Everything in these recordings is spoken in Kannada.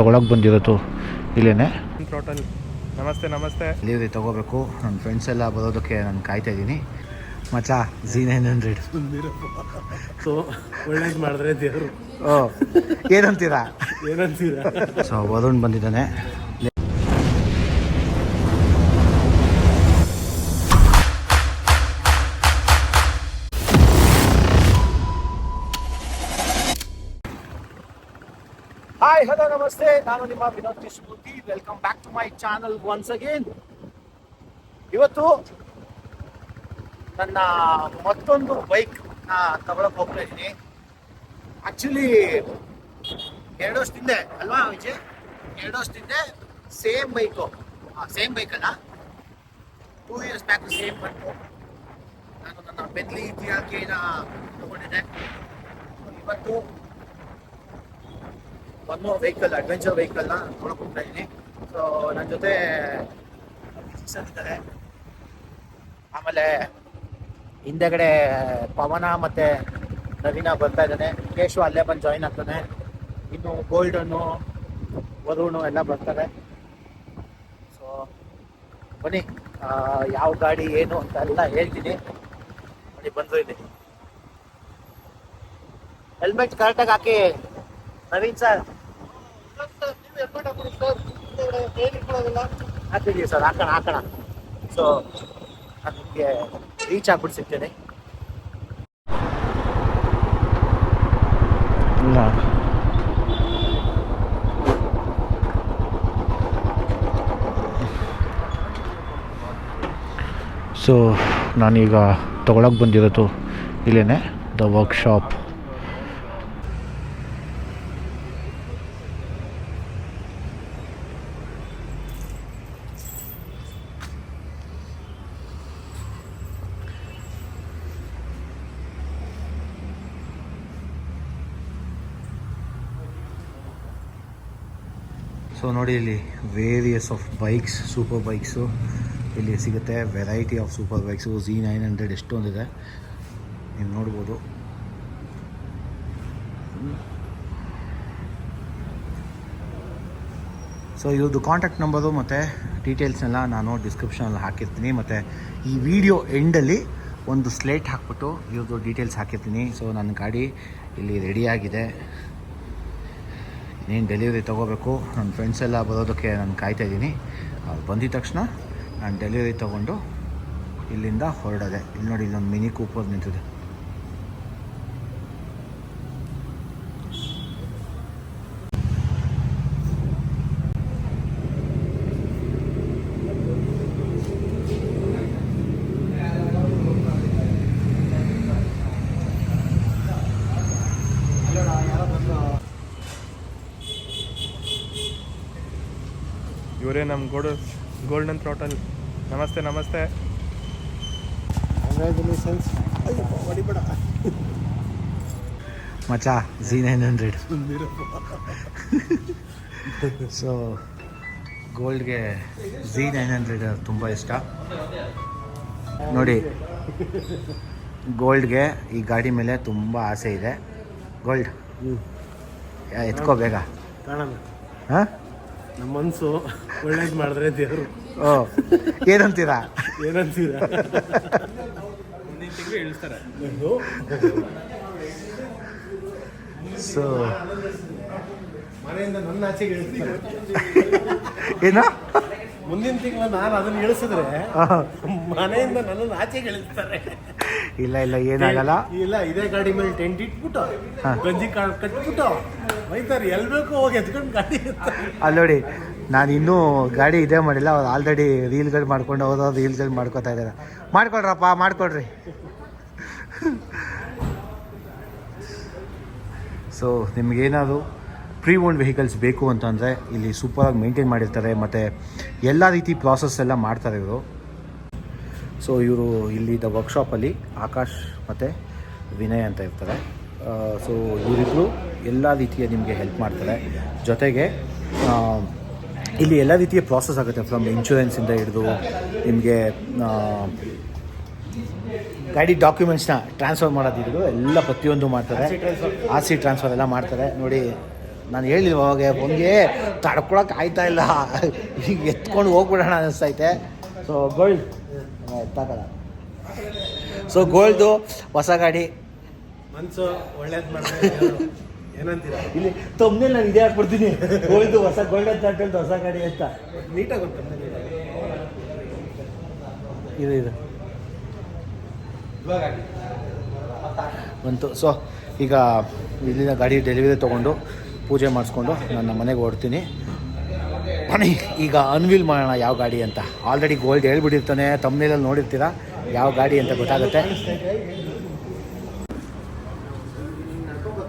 ತಗೊಳಕ್ಕೆ ಬಂದಿರೋದು ಇಲ್ಲೇನೆ? ಟೋಟಲ್ ನಮಸ್ತೆ ನಮಸ್ತೆ. ಲೀವ್ ತಗೋಬೇಕು. ನನ್ನ ಫ್ರೆಂಡ್ಸ್ ಎಲ್ಲ ಬರೋದಕ್ಕೆ ನಾನು ಕಾಯ್ತಾ ಇದ್ದೀನಿ. ಮಚಾ ಜಿ ನೈನ್ ಹಂಡ್ರೆಡ್ ಸೊ ಒಳ್ಳೇದು ಮಾಡಿದ್ರೆ ದೇವರು. ಓ ಏನಂತೀರಾ? ಏನಂತೀರಾ? ಸೊ ವರುಣ್ ಬಂದಿದ್ದಾನೆ. ಹಾಯ್, ಹಲೋ, ನಮಸ್ತೆ. ನಾನು ನಿಮ್ಮ Vinod Krishnamurthy welcome back to my channel once again ಇವತ್ತು ನನ್ನ ಮತ್ತೊಂದು ಬೈಕ್ ತಗೊಳಕ್ ಹೋಗ್ತಾ ಇದ್ದೀನಿ. ಆಕ್ಚುಲಿ ಎರಡು ವರ್ಷದಿಂದ ಅಲ್ವಾ, ವಿಜಯ್? ಎರಡು ವರ್ಷದಿಂದ ಸೇಮ್ ಬೈಕು ಸೇಮ್ ಬೈಕ್ ಅಲ್ಲ? ಟೂ ಇಯರ್ಸ್ ಬ್ಯಾಕ್ ಸೇಮ್ ಬಂತು. ನಾನು ನನ್ನ ಬೆನ್ಲಿ ಇತಿಹಾಸ ತಗೊಂಡಿದ್ದೆ. ಇವತ್ತು ಮೋರ್ ವೆಹಿಕಲ್ ಅಡ್ವೆಂಚರ್ ವೆಹಿಕಲ್ನ ನೋಡಕ್ ಹೋಗ್ತಾ ಇದ್ದೀನಿ ಸೊ ನನ್ನ ಜೊತೆ ಆಮೇಲೆ, ಹಿಂದೆಗಡೆ, ಪವನ ಮತ್ತೆ ನವೀನ ಬರ್ತಾ ಇದ್ದಾನೆ. ಕೇಶವ ಅಲ್ಲೇ ಬಂದು ಜಾಯಿನ್ ಆಗ್ತಾನೆ. ಇನ್ನು ಗೋಲ್ಡನ್ನು, ವರುಣು ಎಲ್ಲ ಬರ್ತಾರೆ. ಸೊ ಬನ್ನಿ. ಯಾವ ಗಾಡಿ, ಏನು ಅಂತ ಎಲ್ಲ ಹೇಳ್ತೀನಿ. ಬನ್ನಿ, ಬಂದು ಇಲ್ಲಿ. ಹೆಲ್ಮೆಟ್ ಕರೆಕ್ಟಾಗಿ ಹಾಕಿ. ನವೀನ್ ಸರ್. ಸರ್ ಹಾಕೋಣ ಹಾಕೋಣ ಸೊ ಅದಕ್ಕೆ ರೀಚ್ ಆಗ್ಬಿಟ್ಟು ಸಿಗ್ತೇನೆ ಸೊ ನಾನೀಗ ತೊಗೊಳಕ್ಕೆ ಬಂದಿರೋದು ಇಲ್ಲೇ ದ ವರ್ಕ್ಶಾಪ್ ಸೊ ನೋಡಿ ಇಲ್ಲಿ various of bikes super bikes ಇಲ್ಲಿ ಸಿಗುತ್ತೆ. Variety of super bikes Z nine hundred ಎಷ್ಟೊಂದಿದೆ. ನೀವು ನೋಡ್ಬೋದು. ಸೊ ಇವ್ರದ್ದು ಕಾಂಟ್ಯಾಕ್ಟ್ ನಂಬರು ಮತ್ತು ಡೀಟೇಲ್ಸ್ನೆಲ್ಲ ನಾನು ಡಿಸ್ಕ್ರಿಪ್ಷನಲ್ಲಿ ಹಾಕಿರ್ತೀನಿ. ಮತ್ತು ಈ ವಿಡಿಯೋ ಎಂಡಲ್ಲಿ ಒಂದು ಸ್ಲೇಟ್ ಹಾಕ್ಬಿಟ್ಟು ಇವ್ರದ್ದು ಡೀಟೇಲ್ಸ್ ಹಾಕಿರ್ತೀನಿ. ಸೊ ನನ್ನ ಗಾಡಿ ಇಲ್ಲಿ ರೆಡಿಯಾಗಿದೆ ಇನ್ನೇನು ಡೆಲಿವರಿ ತೊಗೋಬೇಕು. ನನ್ನ ಫ್ರೆಂಡ್ಸ್ ಎಲ್ಲ ಬರೋದಕ್ಕೆ ನಾನು ಕಾಯ್ತಾ ಇದ್ದೀನಿ. ಅವ್ರು ಬಂದಿದ ತಕ್ಷಣ ನಾನು ಡೆಲಿವರಿ ತೊಗೊಂಡು ಇಲ್ಲಿಂದ ಹೊರಡೋದೆ. ಇಲ್ಲಿ ನೋಡಿ ಇಲ್ಲೊಂದು ಮಿನಿ ಕೂಪರ್ ನಿಂತಿದೆ. ಇವರೇ ನಮ್ಮ ಗೋಲ್ಡ್ ಗೋಲ್ಡನ್ ಥ್ರೋಟಲ್ ನಮಸ್ತೆ ನಮಸ್ತೆ. Congratulations ಮಚಾ Z Z nine hundred so ಗೋಲ್ಡ್ಗೆ G nine hundred ತುಂಬ ಇಷ್ಟ. ನೋಡಿ ಗೋಲ್ಡ್ಗೆ ಈ ಗಾಡಿ ಮೇಲೆ ತುಂಬ ಆಸೆ ಇದೆ. ಗೋಲ್ಡ್. ಎತ್ಕೋ ಬೇಗ. ಹಾಂ? ನಮ್ಮ ಮನಸ್ಸು ಒಳ್ಳೇದು ಮಾಡಿದ್ರೆ ದೇವರು. ಓ ಏನಂತೀರಾ? ಏನಂತೀರಾ? ಮುಂದಿನ ತಿಂಗಳು ಇಳಿಸ್ತಾರೆ ಸೊ ಮನೆಯಿಂದ ನನ್ನ ಆಚೆಗೆ ಇಳಿಸ್ತಾರೆ. ಏನು? ಮುಂದಿನ ತಿಂಗಳು ನಾನು ಅದನ್ನ ಇಳಿಸಿದ್ರೆ ಮನೆಯಿಂದ ನನ್ನನ್ನು ಆಚೆಗೆ ಇಳಿಸ್ತಾರೆ. ಇಲ್ಲ ಇಲ್ಲ ಏನಾಗಲ್ಲ ಇಲ್ಲ ಇದೇ ಗಾಡಿ ಮೇಲೆ ಟೆಂಟ್ ಇಟ್ಬಿಟ್ಟು ಗಂಜಿ ಕಟ್ಬಿಟ್ಟು ಒಯ್ತಾರೆ ಎಲ್ ಬೇಕು ಹೋಗಿ ಎತ್ಕೊಂಡು ಗಾಡಿ ಅಲ್ಲ ನೋಡಿ ನಾನು ಇನ್ನೂ ಗಾಡಿ ಇದೇ ಮಾಡಿಲ್ಲ ಅವ್ರು ಆಲ್ರೆಡಿ ರೀಲ್ಗಳು ಮಾಡ್ಕೊಂಡು ಹೋದೋ ರೀಲ್ಗಳು ಮಾಡ್ಕೊತಾ ಇದ್ದಾರೆ ಮಾಡ್ಕೊಳ್ರಪ್ಪ ಮಾಡ್ಕೊಡ್ರಿ. ಸೊ ನಿಮಗೇನಾದ್ರು ಪ್ರೀ ಓನ್ ವೆಹಿಕಲ್ಸ್ ಬೇಕು ಅಂತಂದರೆ ಇಲ್ಲಿ ಸೂಪರಾಗಿ ಮೇಂಟೈನ್ ಮಾಡಿರ್ತಾರೆ ಮತ್ತು ಎಲ್ಲ ರೀತಿ ಪ್ರಾಸೆಸ್ ಎಲ್ಲ ಮಾಡ್ತಾರೆ ಇವರು. ಸೊ ಇವರು ಇಲ್ಲಿ ದ ವರ್ಕ್ಶಾಪಲ್ಲಿ ಆಕಾಶ್ ಮತ್ತು ವಿನಯ್ ಅಂತ ಇರ್ತಾರೆ. ಸೊ ಇವರಿಬ್ಬರು ಎಲ್ಲ ರೀತಿಯ ನಿಮಗೆ ಹೆಲ್ಪ್ ಮಾಡ್ತಾರೆ. ಜೊತೆಗೆ ಇಲ್ಲಿ ಎಲ್ಲ ರೀತಿಯ ಪ್ರಾಸೆಸ್ ಆಗುತ್ತೆ. ಫ್ರಮ್ ಇನ್ಶೂರೆನ್ಸಿಂದ ಹಿಡಿದು ನಿಮಗೆ ಗಾಡಿ ಡಾಕ್ಯುಮೆಂಟ್ಸ್ನ ಟ್ರಾನ್ಸ್ಫರ್ ಮಾಡೋದು ಹಿಡಿದು ಎಲ್ಲ ಪ್ರತಿಯೊಂದು ಮಾಡ್ತಾರೆ. ಆರ್ ಸಿ ಟ್ರಾನ್ಸ್ಫರ್ ಎಲ್ಲ ಮಾಡ್ತಾರೆ. ನೋಡಿ ನಾನು ಹೇಳಿದ್ವಿ ಅವಾಗ ಹಂಗೆ ತಡ್ಕೊಳಕ್ಕೆ ಆಯ್ತಾ ಇಲ್ಲ? ಈಗ ಎತ್ಕೊಂಡು ಹೋಗ್ಬಿಡೋಣ ಅನಿಸ್ತೈತೆ. ಸೊ ಗೋಲ್ಡ್ ಎತ್ತಾಕಲ್ಲ ಸೊ ಗೋಲ್ಡ್ದು ಹೊಸ ಗಾಡಿ. ಮನ್ಸು ಒಳ್ಳೇದು ಮಾಡ್ತೀನಿ ಏನಂತೀರ? ಇಲ್ಲಿ ತಮ್ಮನೇ ನಾನು ಇದೇ ಹಾಕ್ಬಿಡ್ತೀನಿ. ಗೋಲ್ಡ್ ಹೊಸ ಗೋಲ್ಡ್ ಅಂತ ಹಾಕೊಂಡು ಹೊಸ ಗಾಡಿ ಅಂತ. ನೀಟಾಗಿ ಗೊತ್ತು ಇದು. ಇದು ಬಂತು. ಸೊ ಈಗ ಇಲ್ಲಿನ ಗಾಡಿ ಡೆಲಿವರಿ ತೊಗೊಂಡು ಪೂಜೆ ಮಾಡಿಸ್ಕೊಂಡು ನನ್ನ ಮನೆಗೆ ಹೊರಡ್ತೀನಿ. ಬನ್ನಿ ಈಗ ಅನ್ವಿಲ್ ಮಾಡೋಣ ಯಾವ ಗಾಡಿ ಅಂತ. ಆಲ್ರೆಡಿ ಗೋಲ್ಡ್ ಹೇಳ್ಬಿಟ್ಟಿರ್ತಾನೆ ತಮ್ಮನೇಲಲ್ಲಿ ನೋಡಿರ್ತೀರಾ? ಯಾವ ಗಾಡಿ ಅಂತ ಗೊತ್ತಾಗುತ್ತೆ.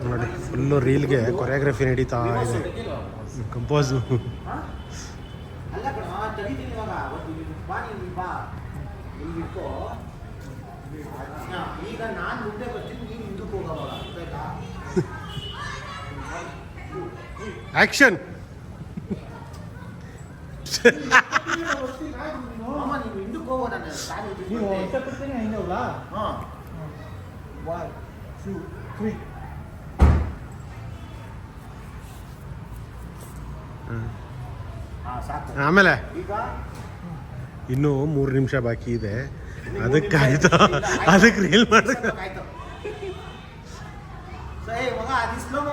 ನೋಡಿ ಫುಲ್ಲು ರೀಲ್ಗೆ ಕೊರಿಯೋಗ್ರಫಿ ನಡೀತಾ ಇದೆ. ಕಂಪೋಸು ಅಲ್ಲ ಕಣ ತೆಗಿತೀನಿ ಇವಾಗ ಬಾ ನೀನು ಬಾ ಇಲ್ಲಿ ಇಟ್ಕೋ ಈಗ ನಾನು ಮುಂದೆ ಬರ್ತೀನಿ ನೀನು ಹಿಂದಕ್ಕೆ ಹೋಗವಾಗ ಆಯ್ತಾ ಆಕ್ಷನ್ ಮಾಮ ನೀವು ಒನ್ ಟೂ ತ್ರೀ ಆಮೇಲೆ? ಇನ್ನು ಇನ್ನೂ ಮೂರು ನಿಮಿಷ ಬಾಕಿ ಇದೆ. ಅದಕ್ಕೆ ಆಯ್ತು ಅದಕ್ಕೆ ರೀಲ್ ಮಾಡಿ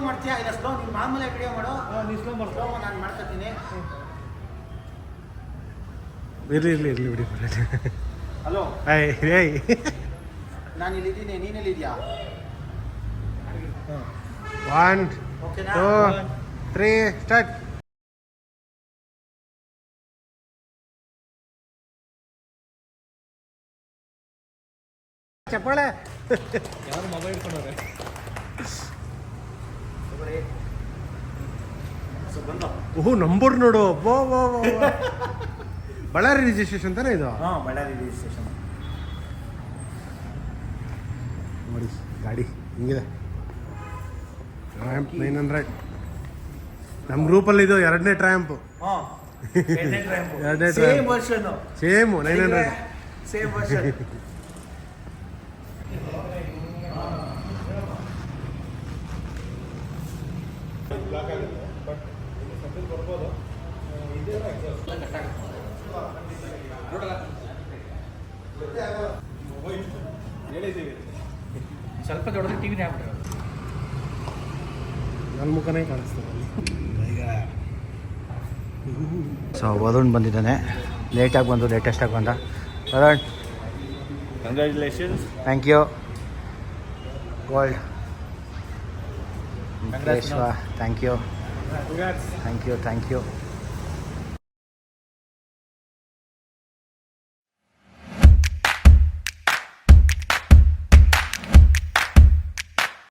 ಮಾಡ್ತೀಯಾ? ಇಲ್ಲ ಸ್ಲೋ ನೀನು ಮಾಮೂಲಿ ವಿಡಿಯೋ ಮಾಡು? ನೀನು ಸ್ಲೋ ನಾನು ಮಾಡ್ಕೊತೀನಿ ಇರ್ಲಿ ಇರ್ಲಿ ಇರ್ಲಿ ಬಿಡಿ ಹಲೋ. ಏಯ್ ನಾನು ಇಲ್ಲಿದ್ದೀನಿ ನೀನೆಲ್ಲಿದ್ಯಾ ಒನ್ ಟೂ ತ್ರೀ ಸ್ಟಾರ್ಟ್ ಚಪ್ಪಾಳೆ. ಸೊ ಬಂದು ಓಹ್ ನಂಬರ್ ನೋಡು. ಬೋ ಬೋ ಬೋ. ಬಳ್ಳಾರಿ ರಿಜಿಸ್ಟ್ರೇಷನ್ ತಾನೇ ಇದು? ಹಾಂ ಬಳ್ಳಾರಿ ರಿಜಿಸ್ಟ್ರೇಷನ್ ನೋಡಿ ಗಾಡಿ ಹಿಂಗಿದೆ. ಟ್ರ್ಯಾಂಪ್ ನೈನ್ ಹಂಡ್ರೆಡ್ ನಮ್ಮ ಗ್ರೂಪಲ್ಲಿ ಇದು ಎರಡನೇ ಟ್ರ್ಯಾಂಪ್ ಹಾಂ ಎರಡನೇ tramp version same nine hundred same version ಸ್ವಲ್ಪ ದೊಡ್ಡದು ಟಿವಿನೇ ಆಗ್ಬಿಟ್ರೆ. ನನ್ನ ಮುಖನೇ ಕಾಣಿಸ್ತದೆ ಸೊ ವರುಣ್ ಬಂದಿದ್ದಾನೆ. ಲೇಟಾಗಿ ಬಂದು ಲೇಟೆಸ್ಟಾಗಿ ಬಂದ. Varun congratulations thank you gold thank you thank you thank you